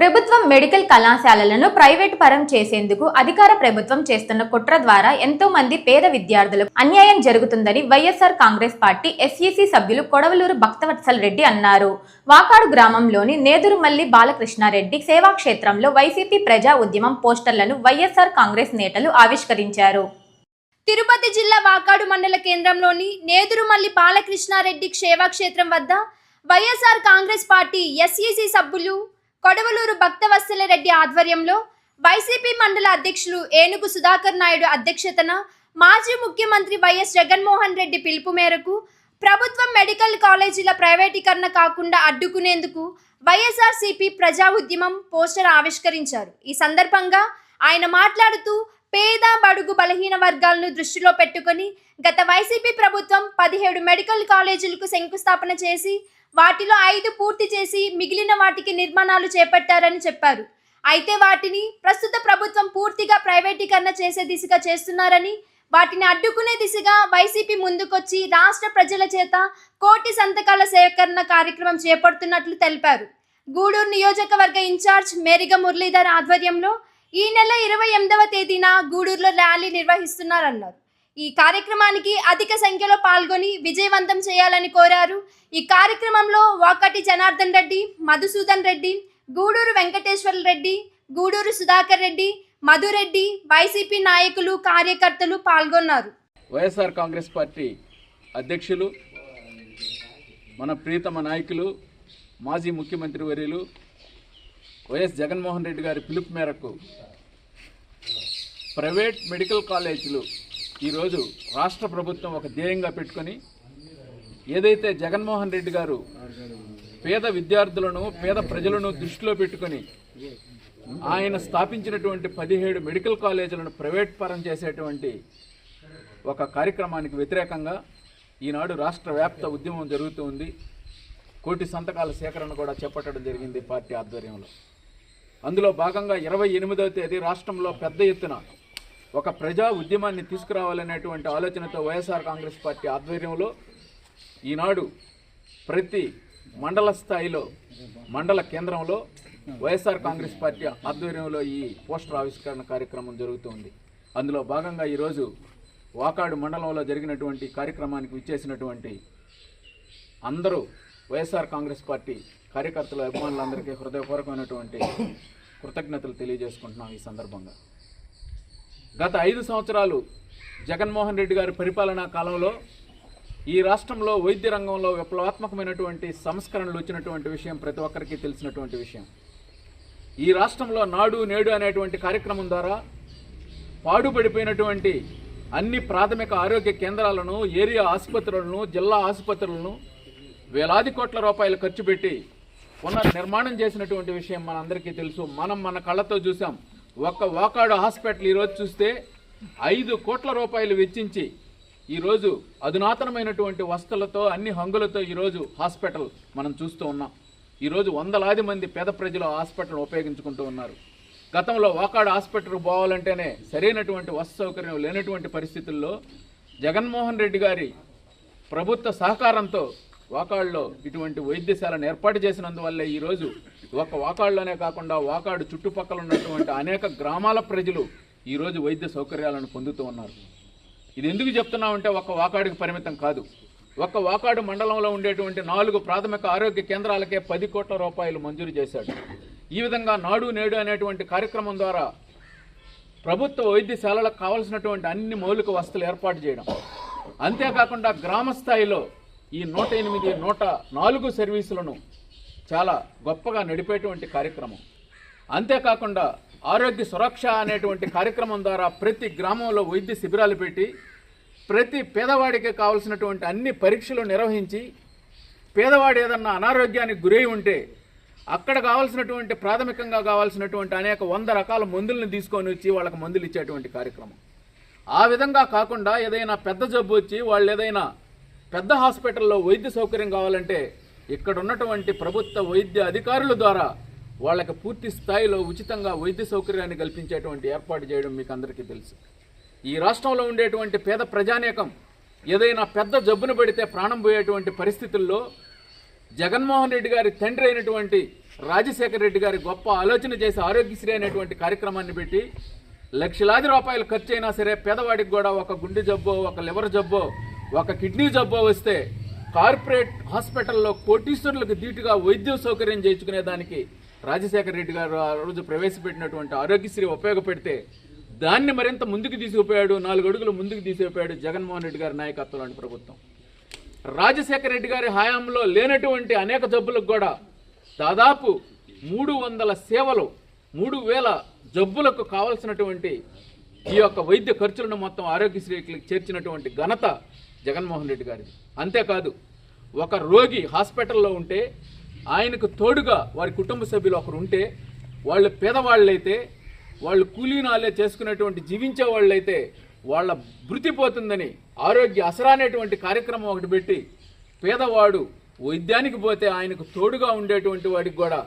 ప్రభుత్వం మెడికల్ కళాశాలలను ప్రైవేట్ పరం చేసేందుకు అధికార ప్రభుత్వం చేస్తున్న కుట్ర ద్వారా ఎంతో మంది పేద విద్యార్థులకు అన్యాయం జరుగుతుందని వైఎస్ఆర్ కాంగ్రెస్ పార్టీ ఎస్ఈసి సభ్యులు కొడవలూరు భక్తవత్సల్ రెడ్డి అన్నారు. వాకాడు గ్రామంలోని నేదురుమల్లి బాలకృష్ణారెడ్డి సేవాక్షేత్రంలో వైసీపీ ప్రజా ఉద్యమం పోస్టర్లను వైఎస్ఆర్ కాంగ్రెస్ నేతలు ఆవిష్కరించారు. తిరుపతి జిల్లా వాకాడు మండల కేంద్రంలోని నేదురుమల్లి బాలకృష్ణారెడ్డి క్షేత్రం వద్ద వైఎస్ఆర్ కాంగ్రెస్ పార్టీ ఎస్ఈసి సభ్యులు కొడవలూరు భక్తవత్సల రెడ్డి ఆధ్వర్యంలో వైసీపీ మండల అధ్యక్షులు ఏనుగు సుధాకర్ నాయుడు అధ్యక్షతన మాజీ ముఖ్యమంత్రి వైఎస్ జగన్మోహన్ రెడ్డి పిలుపు మేరకు ప్రభుత్వం మెడికల్ కాలేజీల ప్రైవేటీకరణ కాకుండా అడ్డుకునేందుకు వైఎస్ఆర్సీపీ ప్రజా ఉద్యమం పోస్టర్ ఆవిష్కరించారు. ఈ సందర్భంగా ఆయన మాట్లాడుతూ పేద బడుగు బలహీన వర్గాలను దృష్టిలో పెట్టుకుని గత వైసీపీ ప్రభుత్వం పదిహేడు మెడికల్ కాలేజీలకు శంకుస్థాపన చేసి వాటిలో ఐదు పూర్తి చేసి మిగిలిన వాటికి నిర్మాణాలు చేపట్టారని చెప్పారు. అయితే వాటిని ప్రస్తుత ప్రభుత్వం పూర్తిగా ప్రైవేటీకరణ చేసే దిశగా చేస్తున్నారని వాటిని అడ్డుకునే దిశగా వైసీపీ ముందుకొచ్చి రాష్ట్ర ప్రజల చేత కోటి సంతకాల సేకరణ కార్యక్రమం చేపడుతున్నట్లు తెలిపారు. గూడూరు నియోజకవర్గ ఇన్ఛార్జ్ మేరిగ మురళీధర్ ఆధ్వర్యంలో ఈ నెల ఇరవై ఎనిమిదవ తేదీన గూడూరులో ర్యాలీ నిర్వహిస్తున్నారన్నారు. ఈ కార్యక్రమానికి అధిక సంఖ్యలో పాల్గొని విజయవంతం చేయాలని కోరారు. ఈ కార్యక్రమంలో వాకటి జనార్దన్ రెడ్డి మధుసూదన్ రెడ్డి గూడూరు వెంకటేశ్వర రెడ్డి గూడూరు సుధాకర్ రెడ్డి మధురెడ్డి వైసీపీ నాయకులు కార్యకర్తలు పాల్గొన్నారు. వైఎస్ఆర్ కాంగ్రెస్ పార్టీ అధ్యక్షులు మన ప్రీతమ నాయకులు మాజీ ముఖ్యమంత్రి వర్యులు వైఎస్ జగన్మోహన్ రెడ్డి గారి పిలుపు మేరకు ప్రైవేట్ మెడికల్ కాలేజీలు ఈరోజు రాష్ట్ర ప్రభుత్వం ఒక ధ్యేయంగా పెట్టుకొని ఏదైతే జగన్మోహన్ రెడ్డి గారు పేద విద్యార్థులను పేద ప్రజలను దృష్టిలో పెట్టుకొని ఆయన స్థాపించినటువంటి పదిహేడు మెడికల్ కాలేజీలను ప్రైవేట్ పరం చేసేటువంటి ఒక కార్యక్రమానికి వ్యతిరేకంగా ఈనాడు రాష్ట్ర వ్యాప్త ఉద్యమం జరుగుతూ ఉంది. కోటి సంతకాల సేకరణ కూడా చేపట్టడం జరిగింది పార్టీ ఆధ్వర్యంలో. అందులో భాగంగా ఇరవై ఎనిమిదవ తేదీ రాష్ట్రంలో పెద్ద ఎత్తున ఒక ప్రజా ఉద్యమాన్ని తీసుకురావాలనేటువంటి ఆలోచనతో వైఎస్ఆర్ కాంగ్రెస్ పార్టీ ఆధ్వర్యంలో ఈనాడు ప్రతి మండల స్థాయిలో మండల కేంద్రంలో వైఎస్ఆర్ కాంగ్రెస్ పార్టీ ఆధ్వర్యంలో ఈ పోస్టర్ ఆవిష్కరణ కార్యక్రమం జరుగుతుంది. అందులో భాగంగా ఈరోజు వాకాడు మండలంలో జరిగినటువంటి కార్యక్రమానికి విచ్చేసినటువంటి అందరూ వైఎస్ఆర్ కాంగ్రెస్ పార్టీ కార్యకర్తల అభిమానులందరికీ హృదయపూర్వకమైనటువంటి కృతజ్ఞతలు తెలియజేసుకుంటున్నాం ఈ సందర్భంగా. గత ఐదు సంవత్సరాలు జగన్మోహన్ రెడ్డి గారి పరిపాలనా కాలంలో ఈ రాష్ట్రంలో వైద్య రంగంలో విప్లవాత్మకమైనటువంటి సంస్కరణలు వచ్చినటువంటి విషయం ప్రతి ఒక్కరికి తెలిసినటువంటి విషయం. ఈ రాష్ట్రంలో నాడు నేడు అనేటువంటి కార్యక్రమం ద్వారా పాడుపడిపోయినటువంటి అన్ని ప్రాథమిక ఆరోగ్య కేంద్రాలను ఏరియా ఆసుపత్రులను జిల్లా ఆసుపత్రులను వేలాది కోట్ల రూపాయలు ఖర్చు పెట్టి పునర్నిర్మాణం చేసినటువంటి విషయం మనందరికీ తెలుసు. మనం మన కళ్ళతో చూసాం. ఒక్క వాకాడు హాస్పిటల్ ఈరోజు చూస్తే ఐదు కోట్ల రూపాయలు వెచ్చించి ఈరోజు అధునాతనమైనటువంటి వస్తులతో అన్ని హంగులతో ఈరోజు హాస్పిటల్ మనం చూస్తూ ఉన్నాం. ఈరోజు వందలాది మంది పేద ప్రజలు హాస్పిటల్ ఉపయోగించుకుంటూ ఉన్నారు. గతంలో వాకాడు హాస్పిటల్కి పోవాలంటేనే సరైనటువంటి వస్తు సౌకర్యం లేనటువంటి పరిస్థితుల్లో జగన్మోహన్ రెడ్డి గారి ప్రభుత్వ సహకారంతో వాకాడులో ఇటువంటి వైద్యశాలను ఏర్పాటు చేసినందువల్లే ఈరోజు ఒక వాకాడులోనే కాకుండా వాకాడు చుట్టుపక్కల ఉన్నటువంటి అనేక గ్రామాల ప్రజలు ఈరోజు వైద్య సౌకర్యాలను పొందుతూ ఉన్నారు. ఇది ఎందుకు చెప్తున్నామంటే ఒక వాకాడుకి పరిమితం కాదు. ఒక వాకాడు మండలంలో ఉండేటువంటి నాలుగు ప్రాథమిక ఆరోగ్య కేంద్రాలకే పది కోట్ల రూపాయలు మంజూరు చేశాడు. ఈ విధంగా నాడు నేడు అనేటువంటి కార్యక్రమం ద్వారా ప్రభుత్వ వైద్యశాలలకు కావలసినటువంటి అన్ని మౌలిక వసతులు ఏర్పాటు చేయడం. అంతేకాకుండా గ్రామ స్థాయిలో ఈ నూట ఎనిమిది నూట నాలుగు సర్వీసులను చాలా గొప్పగా నడిపేటువంటి కార్యక్రమం. అంతేకాకుండా ఆరోగ్య సురక్ష అనేటువంటి కార్యక్రమం ద్వారా ప్రతి గ్రామంలో వైద్య శిబిరాలు పెట్టి ప్రతి పేదవాడికి కావలసినటువంటి అన్ని పరీక్షలు నిర్వహించి పేదవాడు ఏదన్నా అనారోగ్యానికి గురై ఉంటే అక్కడ కావాల్సినటువంటి ప్రాథమికంగా కావాల్సినటువంటి అనేక వంద రకాల మందులను తీసుకొని వచ్చి వాళ్ళకి మందులు ఇచ్చేటువంటి కార్యక్రమం. ఆ విధంగా కాకుండా ఏదైనా పెద్ద జబ్బు వచ్చి వాళ్ళు ఏదైనా పెద్ద హాస్పిటల్లో వైద్య సౌకర్యం కావాలంటే ఇక్కడ ఉన్నటువంటి ప్రభుత్వ వైద్య అధికారుల ద్వారా వాళ్ళకి పూర్తి స్థాయిలో ఉచితంగా వైద్య సౌకర్యాన్ని కల్పించేటువంటి ఏర్పాటు చేయడం మీకు అందరికీ తెలుసు. ఈ రాష్ట్రంలో ఉండేటువంటి పేద ప్రజానేకం ఏదైనా పెద్ద జబ్బును పడితే ప్రాణం పోయేటువంటి పరిస్థితుల్లో జగన్మోహన్ రెడ్డి గారి తండ్రి అయినటువంటి రాజశేఖర రెడ్డి గారి గొప్ప ఆలోచన చేసి ఆరోగ్యశ్రీ అనేటువంటి కార్యక్రమాన్ని పెట్టి లక్షలాది రూపాయలు ఖర్చు అయినా సరే పేదవాడికి కూడా ఒక గుండె జబ్బో ఒక లివర్ జబ్బో ఒక కిడ్నీ జబ్బు వస్తే కార్పొరేట్ హాస్పిటల్లో కోటీశ్వరులకు ధీటుగా వైద్య సౌకర్యం చేయించుకునే దానికి రాజశేఖర రెడ్డి గారు ఆ రోజు ప్రవేశపెట్టినటువంటి ఆరోగ్యశ్రీ ఉపయోగపెడితే దాన్ని మరింత ముందుకు తీసుకుపోయాడు నాలుగు అడుగులు ముందుకు తీసుకుపోయాడు జగన్మోహన్ రెడ్డి గారి నాయకత్వంలోని ప్రభుత్వం. రాజశేఖర రెడ్డి గారి హయాంలో లేనటువంటి అనేక జబ్బులకు కూడా దాదాపు మూడు వందల సేవలు మూడు వేల జబ్బులకు కావలసినటువంటి ఈ యొక్క వైద్య ఖర్చులను మొత్తం ఆరోగ్యశ్రీకి చేర్చినటువంటి ఘనత జగన్మోహన్ రెడ్డి గారిది. అంతేకాదు ఒక రోగి హాస్పిటల్లో ఉంటే ఆయనకు తోడుగా వారి కుటుంబ సభ్యులు ఒకరు ఉంటే వాళ్ళు పేదవాళ్ళైతే వాళ్ళు కూలీనాలే చేసుకునేటువంటి జీవించే వాళ్ళైతే వాళ్ళ భృతి పోతుందని ఆరోగ్య అసరా అనేటువంటి కార్యక్రమం ఒకటి పెట్టి పేదవాడు వైద్యానికి పోతే ఆయనకు తోడుగా ఉండేటువంటి వాడికి కూడా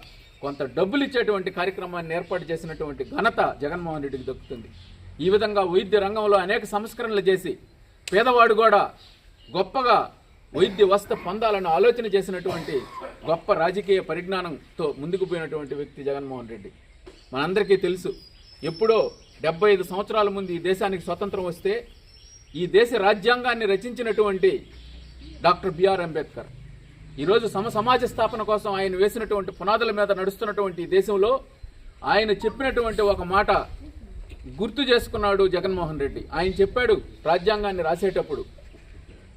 కొంత డబ్బులు ఇచ్చేటువంటి కార్యక్రమాన్ని ఏర్పాటు చేసినటువంటి ఘనత జగన్మోహన్ రెడ్డికి దక్కుతుంది. ఈ విధంగా వైద్య రంగంలో అనేక సంస్కరణలు చేసి పేదవాడు కూడా గొప్పగా వైద్య వస్త పొందాలని ఆలోచన చేసినటువంటి గొప్ప రాజకీయ పరిజ్ఞానంతో ముందుకు పోయినటువంటి వ్యక్తి జగన్మోహన్ రెడ్డి. మనందరికీ తెలుసు ఎప్పుడో డెబ్బై ఐదు సంవత్సరాల ముందు ఈ దేశానికి స్వతంత్రం వస్తే ఈ దేశ రాజ్యాంగాన్ని రచించినటువంటి డాక్టర్ బిఆర్ అంబేద్కర్. ఈరోజు సమ సమాజ స్థాపన కోసం ఆయన వేసినటువంటి పునాదుల మీద నడుస్తున్నటువంటి దేశంలో ఆయన చెప్పినటువంటి ఒక మాట గుర్తు చేసుకున్నాడు జగన్మోహన్ రెడ్డి. ఆయన చెప్పాడు రాజ్యాంగాన్ని రాసేటప్పుడు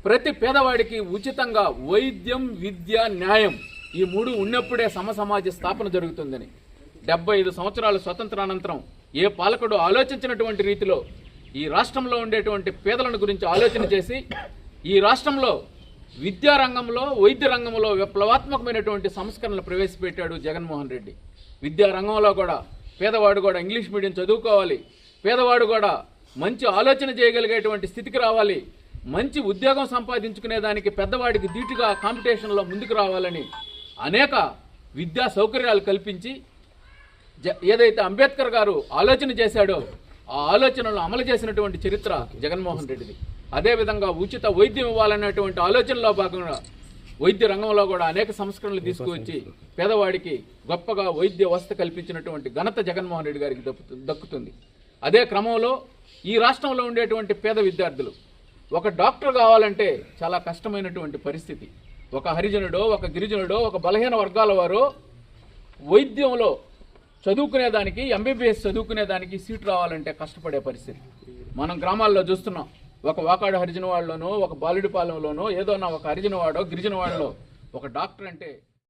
ప్రతి పేదవాడికి ఉచితంగా వైద్యం విద్య న్యాయం ఈ మూడు ఉన్నప్పుడే సమసమాజ స్థాపన జరుగుతుందని. డెబ్బై ఐదు సంవత్సరాల స్వతంత్రానంతరం ఏ పాలకుడు ఆలోచించినటువంటి రీతిలో ఈ రాష్ట్రంలో ఉండేటువంటి పేదలను గురించి ఆలోచన చేసి ఈ రాష్ట్రంలో విద్యా రంగంలో వైద్య రంగంలో విప్లవాత్మకమైనటువంటి సంస్కరణలు ప్రవేశపెట్టాడు జగన్మోహన్ రెడ్డి. విద్యా రంగంలో కూడా పేదవాడు కూడా ఇంగ్లీష్ మీడియం చదువుకోవాలి. పేదవాడు కూడా మంచి ఆలోచన చేయగలిగేటువంటి స్థితికి రావాలి. మంచి ఉద్యోగం సంపాదించుకునే దానికి పెద్దవాడికి ధీటుగా కాంపిటీషన్లో ముందుకు రావాలని అనేక విద్యా సౌకర్యాలు కల్పించి జ- ఏదైతే అంబేద్కర్ గారు ఆలోచన చేశాడో ఆ ఆలోచనలు అమలు చేసినటువంటి చరిత్ర జగన్మోహన్ రెడ్డిది. అదేవిధంగా ఉచిత వైద్యం ఇవ్వాలనేటువంటి ఆలోచనలో భాగంగా వైద్య రంగంలో కూడా అనేక సంస్కరణలు తీసుకువచ్చి పేదవాడికి గొప్పగా వైద్య వసతి కల్పించినటువంటి ఘనత జగన్మోహన్ రెడ్డి గారికి దక్కు- దక్కుతుంది. అదే క్రమంలో ఈ రాష్ట్రంలో ఉండేటువంటి పేద విద్యార్థులు ఒక డాక్టర్ కావాలంటే చాలా కష్టమైనటువంటి పరిస్థితి. ఒక హరిజనుడో ఒక గిరిజనుడో ఒక బలహీన వర్గాల వారో వైద్యంలో చదువుకునేదానికి ఎంబీబీఎస్ చదువుకునేదానికి సీట్ రావాలంటే కష్టపడే పరిస్థితి. మనం గ్రామాల్లో చూస్తున్నాం ఒక వాకాడు హరిజన వాళ్ళలోనో ఒక బాలుడిపాలెంలోనో ఏదోనా ఒక హరిజన వాడో గిరిజన వాళ్ళలో ఒక డాక్టర్ అంటే